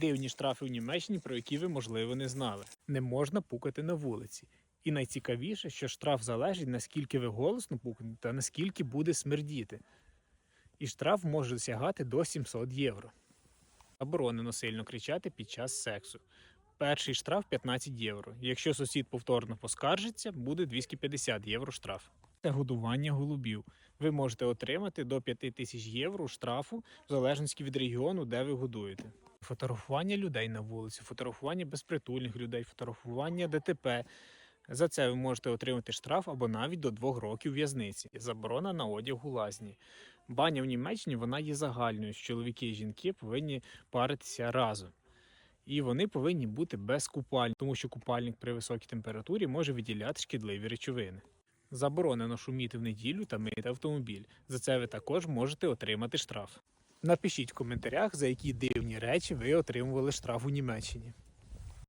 Дивні штрафи в Німеччині, про які ви, можливо, не знали. Не можна пукати на вулиці. І найцікавіше, що штраф залежить, наскільки ви голосно пукнете та наскільки буде смердіти. І штраф може сягати до 700 євро. Заборонено сильно кричати під час сексу. Перший штраф 15 євро. Якщо сусід повторно поскаржиться, буде 250 євро штраф. Це годування голубів. Ви можете отримати до 5 тисяч євро штрафу в залежності від регіону, де ви годуєте. Фотографування людей на вулиці, фотографування безпритульних людей, фотографування ДТП. За це ви можете отримати штраф або навіть до двох років в'язниці. Заборона на одяг у лазні. Баня в Німеччині вона є загальною. Чоловіки і жінки повинні паритися разом. І вони повинні бути без купальні, тому що купальник при високій температурі може виділяти шкідливі речовини. Заборонено шуміти в неділю та мити автомобіль. За це ви також можете отримати штраф. Напишіть в коментарях, за які дивні речі ви отримували штраф у Німеччині.